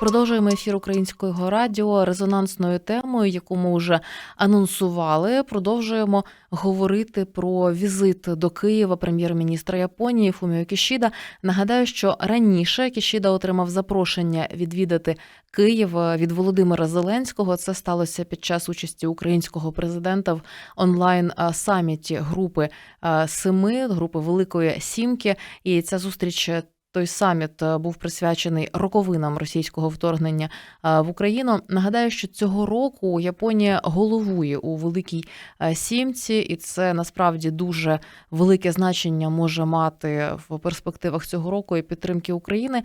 Продовжуємо ефір українського радіо резонансною темою, яку ми вже анонсували. Продовжуємо говорити про візит до Києва прем'єр-міністра Японії Фуміо Кішіда. Нагадаю, що раніше Кішіда отримав запрошення відвідати Київ від Володимира Зеленського. Це сталося під час участі українського президента в онлайн саміті групи семи, групи Великої Сімки. І ця зустріч. Той саміт е, був присвячений роковинам російського вторгнення е, в Україну. Нагадаю, що цього року Японія головує у Великій е, Сімці, і це насправді дуже велике значення може мати в перспективах цього року і підтримки України.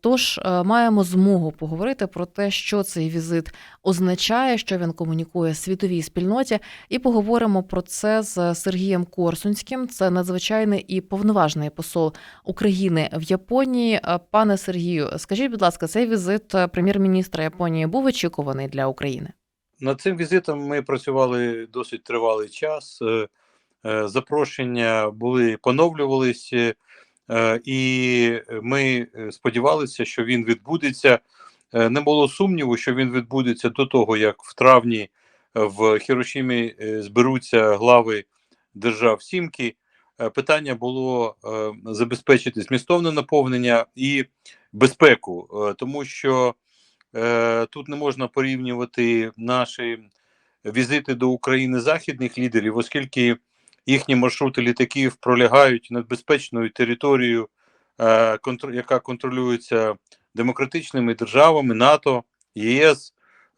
Тож маємо змогу поговорити про те, що цей візит означає, що він комунікує світовій спільноті, і поговоримо про це з Сергієм Корсунським. Це надзвичайний і повноважний посол України в Японії. Е, Пане Сергію, скажіть, будь ласка, цей візит е, прем'єр-міністра Японії був очікуваний для України? Над цим візитом ми працювали досить тривалий час. Е, Запрошення були поновлювалися, і ми сподівалися, що він відбудеться. Не було сумніву, що він відбудеться до того, як в травні в Хірошімі зберуться глави держав Сімки. Е, Питання було е, забезпечити змістовне наповнення і безпеку, е, тому що Тут не можна порівнювати наші візити до України західних лідерів, оскільки їхні маршрути літаків пролягають над безпечною територією, яка контролюється демократичними державами НАТО, ЄС,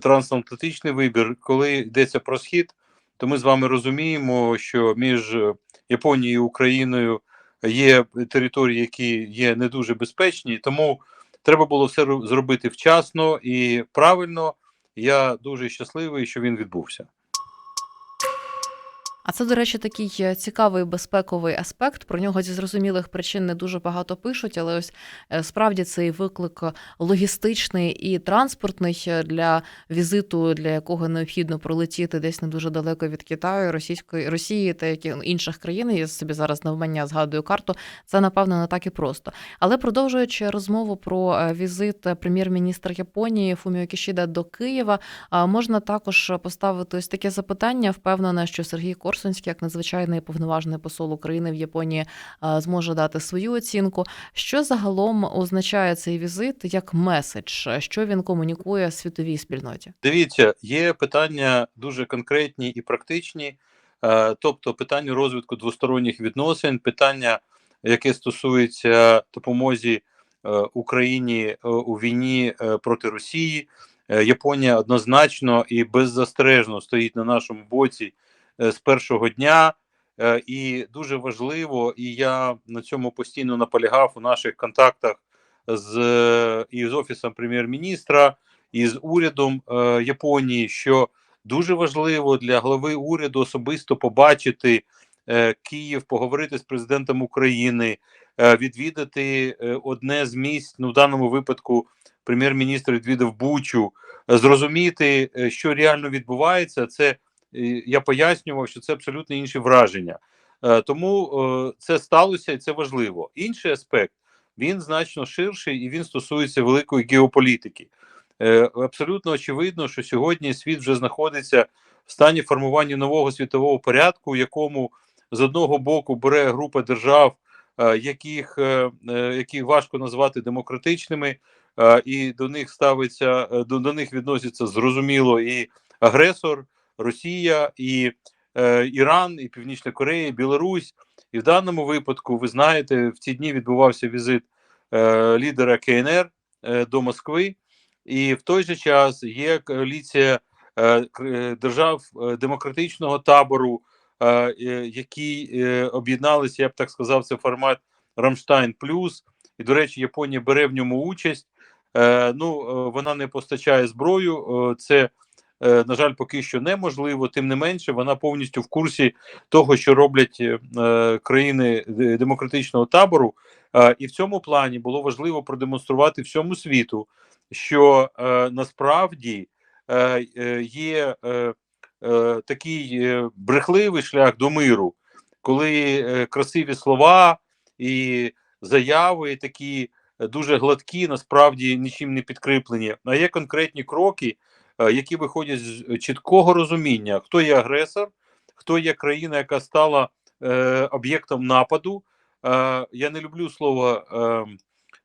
трансатлантичний вибір. Коли йдеться про схід, то ми з вами розуміємо, що між Японією і Україною є території, які є не дуже безпечні, тому треба було все зробити вчасно і правильно. Я дуже щасливий, що він відбувся. А це, до речі, такий е, цікавий безпековий аспект. Про нього зі зрозумілих причин не дуже багато пишуть, але ось е, справді цей виклик логістичний і транспортний е, для візиту, для якого необхідно пролетіти десь не дуже далеко від Китаю, Російської Росії та яких інших країн. Я собі зараз навмання згадую карту. Це напевно не так і просто. Але продовжуючи розмову про візит прем'єр-міністра Японії Фуміо Кішіда до Києва, можна також поставити ось таке запитання. Впевнена, що Сергій Корсунський, як надзвичайний повноважний посол України в Японії, зможе дати свою оцінку. Що загалом означає цей візит як меседж? Що він комунікує світовій спільноті? Дивіться, є питання дуже конкретні і практичні, е, тобто питання розвитку двосторонніх відносин, питання, яке стосується допомозі е, Україні е, у війні е, проти Росії. Е, Японія однозначно і беззастережно стоїть на нашому боці е, з першого дня. Е, І дуже важливо, і я на цьому постійно наполягав у наших контактах з е, і з офісом прем'єр-міністра, і з урядом е, Японії, що дуже важливо для глави уряду особисто побачити е, Київ, поговорити з президентом України, е, відвідати е, одне з місць, ну в даному випадку прем'єр-міністр відвідав Бучу, е, зрозуміти, е, що реально відбувається. Це е, я пояснював, що це абсолютно інші враження. Е, Тому е, це сталося і це важливо. Інший аспект він значно ширший і він стосується великої геополітики. Е, Абсолютно очевидно, що сьогодні світ вже знаходиться в стані формування нового світового порядку, в якому з одного боку бере група держав, яких які важко назвати демократичними, і до них ставиться до, до них відноситься зрозуміло і агресор, Росія, і е, Іран, і Північна Корея, і Білорусь. І в даному випадку, ви знаєте, в ці дні відбувався візит е, лідера КНР е, до Москви, і в той же час є коаліція е, е, держав е, демократичного табору, е, е, які е, об'єдналися, я б так сказав, це формат Рамштайн Плюс. І, до речі, Японія бере в ньому участь. Е, ну, вона не постачає зброю. Це, на жаль, поки що неможливо. Тим не менше, вона повністю в курсі того, що роблять е, е, країни е, демократичного табору. Е, і в цьому плані було важливо продемонструвати всьому світу, що е, насправді е, е, є е, е, такий е, брехливий шлях до миру, коли е, красиві слова і заяви такі е, дуже гладкі, насправді нічим не підкріплені, а є конкретні кроки, е, які виходять з чіткого розуміння, хто є агресор, хто є країна, яка стала е, об'єктом нападу. Е, я не люблю слово,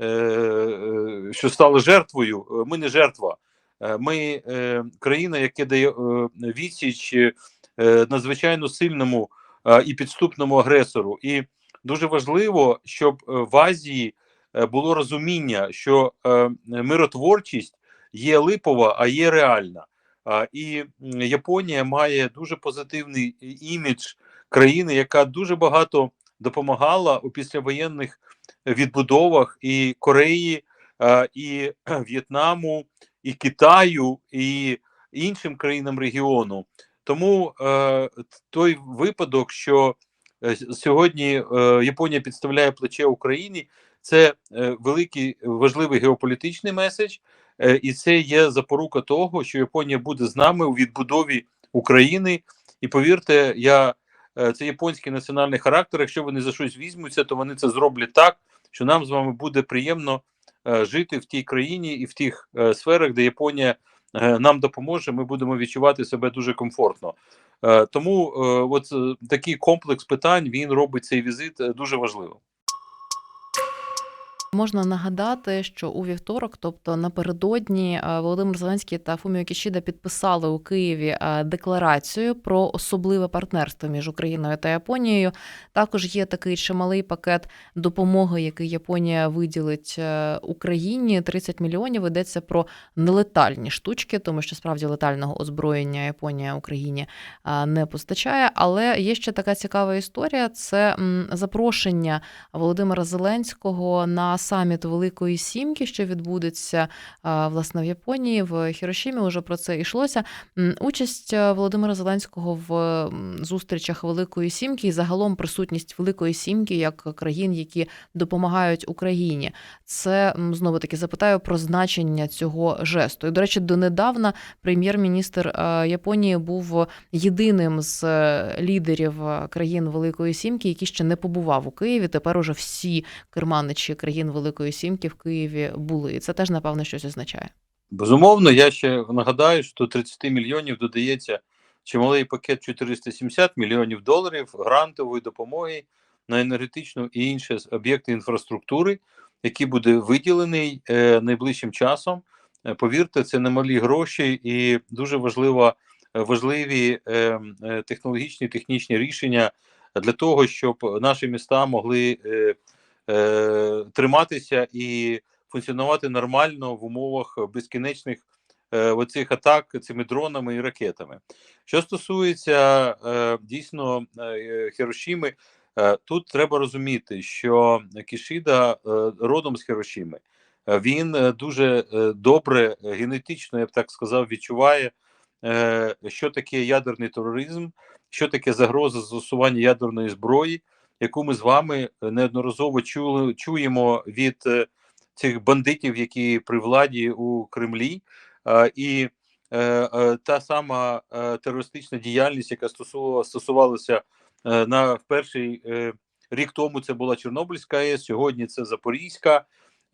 е, е, що стала жертвою. Е, Ми не жертва. Е, Ми е, країна, яка дає е, відсіч е, надзвичайно сильному е, і підступному агресору. І дуже важливо, щоб е, в Азії е, було розуміння, що е, миротворчість є липова, а є реальна. І Японія має дуже позитивний імідж країни, яка дуже багато допомагала у післявоєнних відбудовах і Кореї, і В'єтнаму, і Китаю, і іншим країнам регіону. Тому е, той випадок, що е, сьогодні е, Японія підставляє плече Україні, це великий важливий геополітичний меседж, і це є запорука того, що Японія буде з нами у відбудові України. І повірте, я е, це японський національний характер. Якщо вони за щось візьмуться, то вони це зроблять так, що нам з вами буде приємно е, жити в тій країні і в тих е, сферах, де Японія е, нам допоможе. Ми будемо відчувати себе дуже комфортно. Е, тому е, от е, такий комплекс питань він робить цей візит е, дуже важливим. Можна нагадати, що у вівторок, тобто напередодні, е, Володимир Зеленський та Фуміо Кішіда підписали у Києві е, декларацію про особливе партнерство між Україною та Японією. Також є такий чималий пакет допомоги, який Японія виділить е, Україні. 30 мільйонів йдеться про нелетальні штучки, тому що справді летального озброєння Японія Україні не постачає. Але є ще така цікава історія: це запрошення Володимира Зеленського на саміт Великої Сімки, що відбудеться власне в Японії, в Хірошімі. Уже про це йшлося. Участь Володимира Зеленського в зустрічах Великої Сімки і загалом присутність Великої Сімки як країн, які допомагають Україні. Це знову таки запитаю про значення цього жесту. І, до речі, донедавна прем'єр-міністр Японії був єдиним з е, лідерів е, країн Великої Сімки, який ще не побував у Києві. Тепер уже всі керманичі країн Великої Сімки в Києві були. І це теж напевно щось означає. Безумовно, я ще нагадаю, що до 30 мільйонів додається чималий пакет 470 мільйонів доларів грантової допомоги на енергетичну і інші об'єкти інфраструктури, який буде виділений е, найближчим часом. Е, повірте, це немалі гроші і дуже важливо, важливі е, е, технологічні технічні рішення для того, щоб наші міста могли е, е, триматися і функціонувати нормально в умовах безкінечних е, оцих атак цими дронами і ракетами. Що стосується е, дійсно е, Хірошіми, е, тут треба розуміти, що Кішіда родом з Хірошіми. Він дуже добре генетично, я б так сказав, відчуває, що таке ядерний тероризм, що таке загроза застосування ядерної зброї, яку ми з вами неодноразово чули, чуємо від е, цих бандитів, які при владі у Кремлі, е, і е, е, та сама е, терористична діяльність, яка стосувала, стосувалася е, на перший е, рік тому, це була Чорнобильська АЕС, сьогодні це Запорізька.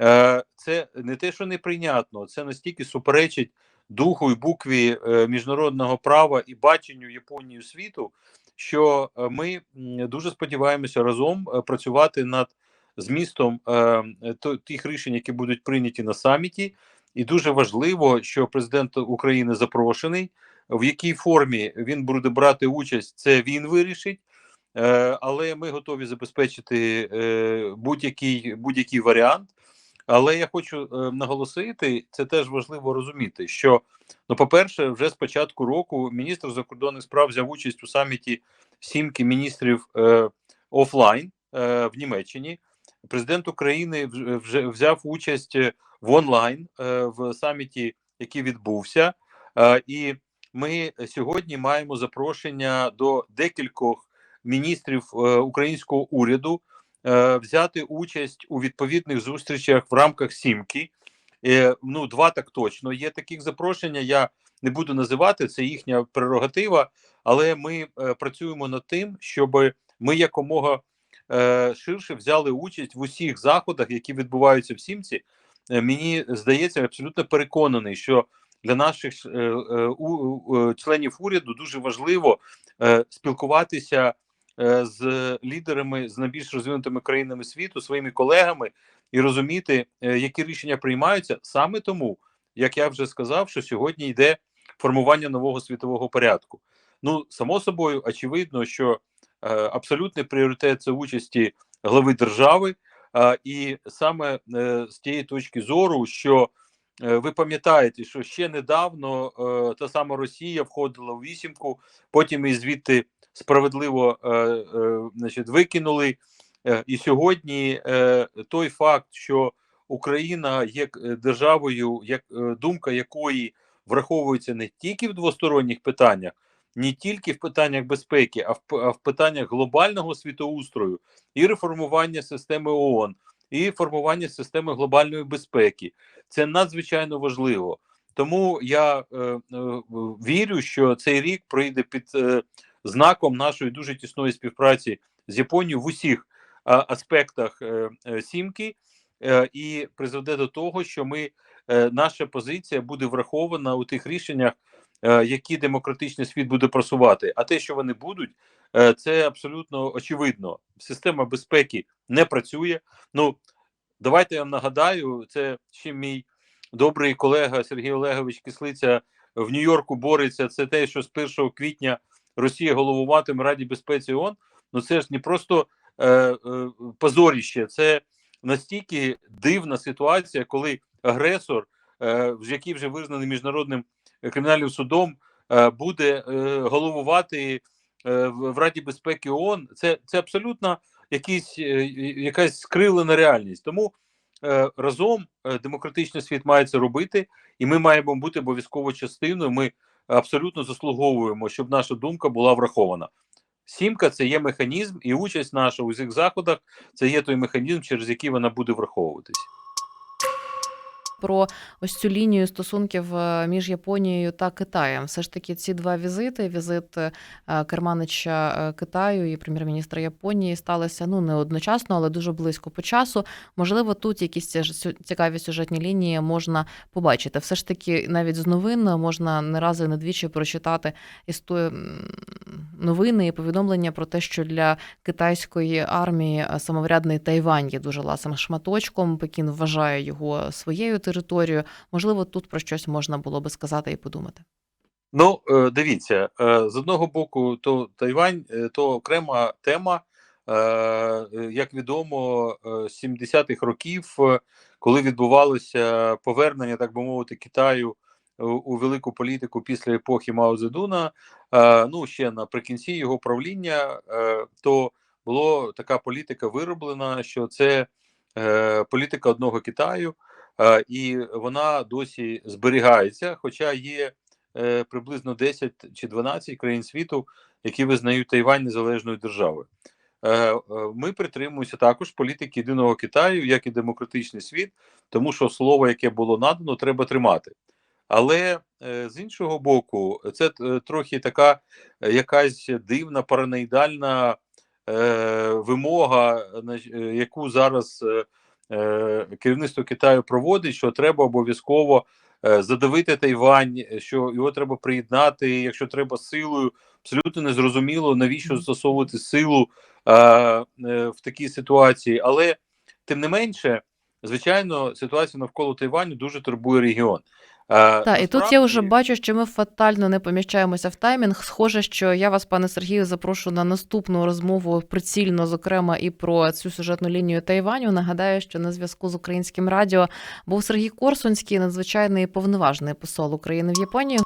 Е, це не те, що неприйнятно, це настільки суперечить духу і букві е, міжнародного права і баченню Японії світу, що е, ми дуже сподіваємося разом е, працювати над змістом е, тих рішень, які будуть прийняті на саміті, і дуже важливо, що президент України запрошений. В якій формі він буде брати участь, це він вирішить. Але ми готові забезпечити будь-який будь-який варіант. Але я хочу е, наголосити, це теж важливо розуміти, що ну, по-перше, вже з початку року міністр закордонних справ взяв участь у саміті сімки міністрів е, офлайн е, в Німеччині. Президент України вж- вже взяв участь е, в онлайн е, в саміті, який відбувся. Е, і ми сьогодні маємо запрошення до декількох міністрів е, українського уряду е, взяти участь у відповідних зустрічах в рамках сімки. Е, ну, два так точно. Є таких запрошення. Я не буду називати це їхня прерогатива, але ми е, працюємо над тим, щоб ми якомога ширше взяли участь в усіх заходах, які відбуваються в Сімці. Мені здається, абсолютно переконаний, що для наших членів уряду дуже важливо спілкуватися з лідерами з найбільш розвинутими країнами світу, своїми колегами і розуміти, е, які рішення приймаються саме тому, як я вже сказав, що сьогодні йде формування нового світового порядку. Ну, само собою, очевидно, що е, абсолютний пріоритет це участі глави держави, е, і саме е, з тієї точки зору, що е, ви пам'ятаєте, що ще недавно е, та сама Росія входила в вісімку, потім і звідти справедливо е, е, значить, викинули. Е, і сьогодні е, той факт, що Україна є е, державою, як е, думка якої враховується не тільки в двосторонніх питаннях, не тільки в питаннях безпеки, а в, а в питаннях глобального світоустрою і реформування системи ООН, і формування системи глобальної безпеки. Це надзвичайно важливо. Тому я е, е, вірю, що цей рік пройде під е, знаком нашої дуже тісної співпраці з Японією в усіх а, аспектах е, е, сімки, е, і призведе до того, що ми е, наша позиція буде врахована у тих рішеннях, е, які демократичний світ буде просувати. А те, що вони будуть, е, це абсолютно очевидно. Система безпеки не працює. Ну давайте я вам нагадаю, це ще мій добрий колега Сергій Олегович Кислиця в Нью-Йорку бореться. Це те, що з 1 квітня Росія головуватиме Раді безпеці ООН. Ну це ж не просто е, е, позоріще, це настільки дивна ситуація, коли агресор, е, який вже визнаний міжнародним кримінальним судом, е, буде е, головувати е, в Раді безпеки ООН. Це, це абсолютно якийсь, е, якась скривлена реальність. Тому разом демократичний світ має це робити, і ми маємо бути обов'язково частиною. Ми абсолютно заслуговуємо, щоб наша думка була врахована. Сімка це є механізм, і участь наша у цих заходах це є той механізм, через який вона буде враховуватись. Про ось цю лінію стосунків е, між Японією та Китаєм. Все ж таки, ці два візити: візит е, керманича е, Китаю і прем'єр-міністра Японії сталися ну не одночасно, але дуже близько по часу. Можливо, тут якісь цікаві сюжетні лінії можна побачити. Все ж таки, навіть з новин можна не раз і не двічі прочитати істо... новини і повідомлення про те, що для китайської армії самоврядний Тайвань є дуже ласим шматочком. Пекін вважає його своєю територією. Можливо, тут про щось можна було би сказати і подумати. Ну, е, дивіться, е, з одного боку, то Тайвань е, то окрема тема. Як відомо, з 70-х років, коли відбувалося повернення, так би мовити, Китаю у, велику політику після епохи Мао Цзедуна, ну ще наприкінці його правління, то була така політика вироблена, що це політика одного Китаю, і вона досі зберігається, хоча є е, приблизно 10 чи 12 країн світу, які визнають Тайвань незалежною державою. Е, е, Ми притримуємося також політики єдиного Китаю, як і демократичний світ, тому що слово, яке було надано, треба тримати. Але е, з іншого боку, це е, трохи така е, якась дивна параноїдальна е, вимога, на- е, яку зараз е, е, керівництво Китаю проводить, що треба обов'язково е, задавити Тайвань, е, що його треба приєднати, якщо треба силою. Абсолютно незрозуміло, навіщо застосовувати силу е, е, в такій ситуації. Але тим не менше, звичайно, ситуація навколо Тайваню дуже турбує регіон. Е, Так, і тут я вже бачу, що ми фатально не поміщаємося в таймінг. Схоже, що я вас, пане Сергію, запрошу на наступну розмову прицільно, зокрема, і про цю сюжетну лінію Тайваню. Нагадаю, що на зв'язку з українським радіо був Сергій Корсунський, надзвичайний повноважний посол України в Японії.